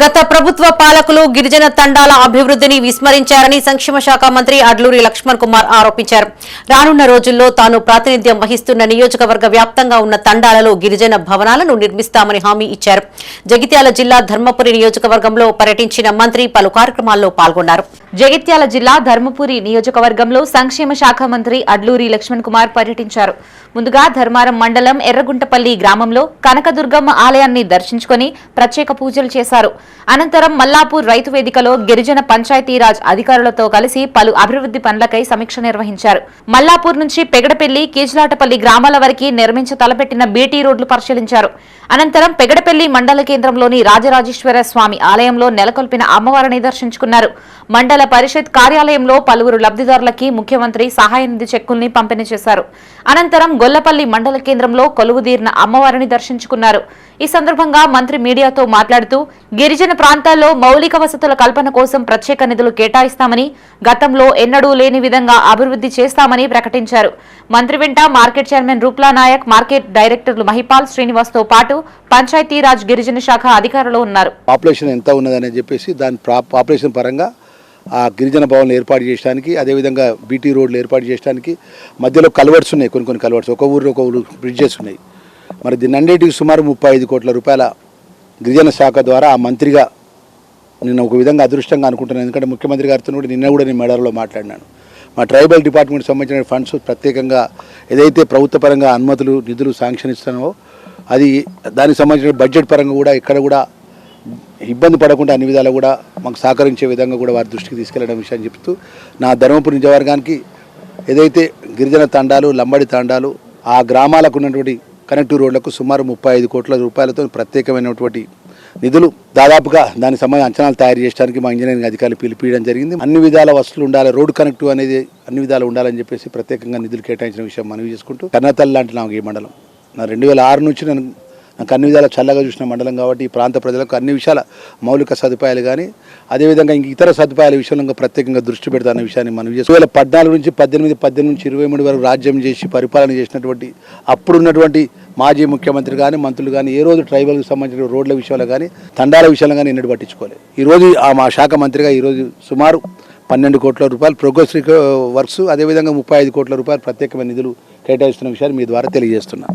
గత ప్రభుత్వ పాలకులు గిరిజన తండాల అభివృద్ధిని విస్మరించారని సంక్షేమ శాఖ మంత్రి అడ్లూరి లక్ష్మణ్ కుమార్ ఆరోపించారు. రానున్న రోజుల్లో తాను ప్రాతినిధ్యం వహిస్తున్న నియోజకవర్గ వ్యాప్తంగా ఉన్న తండాలలో గిరిజన భవనాలను నిర్మిస్తామని హామీ ఇచ్చారు. జగిత్యాల జిల్లా ధర్మపురి నియోజకవర్గంలో పర్యటించిన మంత్రి పలు కార్యక్రమాల్లో పాల్గొన్నారు. జగిత్యాల జిల్లా ధర్మపురి నియోజకవర్గంలో సంక్షేమ శాఖ మంత్రి అడ్లూరి లక్ష్మణ్ కుమార్ పర్యటించారు. ముందుగా ధర్మారం మండలం ఎర్రగుంటపల్లి గ్రామంలో కనకదుర్గమ్మ ఆలయాన్ని దర్శించుకుని ప్రత్యేక పూజలు చేశారు. అనంతరం మల్లాపూర్ రైతు వేదికలో గిరిజన పంచాయతీరాజ్ అధికారులతో కలిసి పలు అభివృద్ధి పనులకై సమీక్ష నిర్వహించారు. మల్లాపూర్ నుంచి పెగడపెల్లి కీజ్లాటపల్లి గ్రామాల వరకు నిర్మించ తలపెట్టిన బీటీ రోడ్లు పరిశీలించారు. అనంతరం పెగడపెల్లి మండల కేంద్రంలోని రాజరాజేశ్వర స్వామి ఆలయంలో నెలకొల్పిన అమ్మవారిని దర్శించుకున్నారు. మండల పరిషత్ కార్యాలయంలో పలువురు లబ్ధిదారులకి ముఖ్యమంత్రి సహాయ నిధి చెక్కుల్ని పంపిణీ చేశారు. అనంతరం గొల్లపల్లి మండల కేంద్రంలో కొలువుదీరిన అమ్మవారిని దర్శించుకున్నారు. ఈ సందర్భంగా మంత్రి మీడియాతో మాట్లాడుతూ గిరిజన ప్రాంతాల్లో మౌలిక వసతుల కల్పన కోసం ప్రత్యేక నిధులు కేటాయిస్తామని గతంలో ఎన్నడూ లేని విధంగా అభివృద్ధి చేస్తామని ప్రకటించారు. మంత్రి వెంట market chairman Roopla Naik market డైరెక్టర్లు మహిపాల్ శ్రీనివాస్తో పాటు పంచాయతీరాజ్ గిరిజన శాఖ అధికారులు ఉన్నారు. పాపులేషన్ ఎంత ఉన్నదని చెప్పేసి దాని ప్రా- పాపులేషన్ పరంగా ఆ గిరిజన భవన్లు ఏర్పాటు చేయడానికి అదేవిధంగా బీటీ రోడ్లు ఏర్పాటు చేయడానికి మధ్యలో కల్వర్ట్స్ ఉన్నాయి కొన్ని కొన్ని కల్వర్ట్స్. ఒక ఊరు ఒక ఊరు బ్రిడ్జెస్ ఉన్నాయి. మరి దీన్ని అన్నిటికీ సుమారు ముప్పై ఐదు కోట్ల రూపాయల గిరిజన శాఖ ద్వారా ఆ మంత్రిగా నేను ఒక విధంగా అదృష్టంగా అనుకుంటున్నాను. ఎందుకంటే ముఖ్యమంత్రి గారితో కూడా నిన్న కూడా నేను మెడలో మాట్లాడినాను. మా ట్రైబల్ డిపార్ట్మెంట్ సంబంధించిన ఫండ్స్ ప్రత్యేకంగా ఏదైతే ప్రభుత్వ పరంగా అనుమతులు నిధులు శాంక్షన్ ఇస్తానో అది దానికి సంబంధించిన బడ్జెట్ పరంగా కూడా ఇక్కడ కూడా ఇబ్బంది పడకుండా అన్ని విధాలు కూడా మాకు సహకరించే విధంగా కూడా వారి దృష్టికి తీసుకెళ్ళడం విషయాన్ని చెప్తూ నా ధర్మపురి నిజవర్గానికి ఏదైతే గిరిజన తండాలు లంబడి తండాలు ఆ గ్రామాలకు ఉన్నటువంటి కనెక్టివ్ రోడ్లకు సుమారు ముప్పై ఐదు కోట్ల రూపాయలతో ప్రత్యేకమైనటువంటి నిధులు దాదాపుగా దానికి సంబంధించిన అంచనాలు తయారు చేయడానికి మా ఇంజనీరింగ్ అధికారులు పిలిపియడం జరిగింది. అన్ని విధాల వస్తువులు ఉండాలి రోడ్ కనెక్టివ్ అనేది అన్ని విధాలు ఉండాలని చెప్పేసి ప్రత్యేకంగా నిధులు కేటాయించిన విషయం మనవి చేసుకుంటూ కన్నతల్లి లాంటి నాకు ఈ మండలం. నా రెండు వేల ఆరు నుంచి నేను అన్ని విధాలా చల్లగా చూసిన మండలం కాబట్టి ఈ ప్రాంత ప్రజలకు అన్ని విషయాల మౌలిక సదుపాయాలు కానీ అదేవిధంగా ఇంక ఇతర సదుపాయాల విషయంలో ప్రత్యేకంగా దృష్టి పెడతాన్న విషయాన్ని మనం చేసి వేల పద్నాలుగు నుంచి పద్దెనిమిది పద్దెనిమిది నుంచి ఇరవై మూడు వరకు రాజ్యం చేసి పరిపాలన చేసినటువంటి అప్పుడున్నటువంటి మాజీ ముఖ్యమంత్రి కానీ మంత్రులు కానీ ఏ రోజు ట్రైబల్కి సంబంధించిన రోడ్ల విషయంలో కానీ తండాల విషయంలో కానీ ఎన్నడూ పట్టించుకోలేదు. ఈ రోజు ఆ మా శాఖ మంత్రిగా ఈరోజు సుమారు పన్నెండు కోట్ల రూపాయలు ప్రోగ్రెస్ వర్క్స్ అదేవిధంగా ముప్పై ఐదు కోట్ల రూపాయలు ప్రత్యేకమైన నిధులు కేటాయిస్తున్న విషయాన్ని మీ ద్వారా తెలియజేస్తున్నాను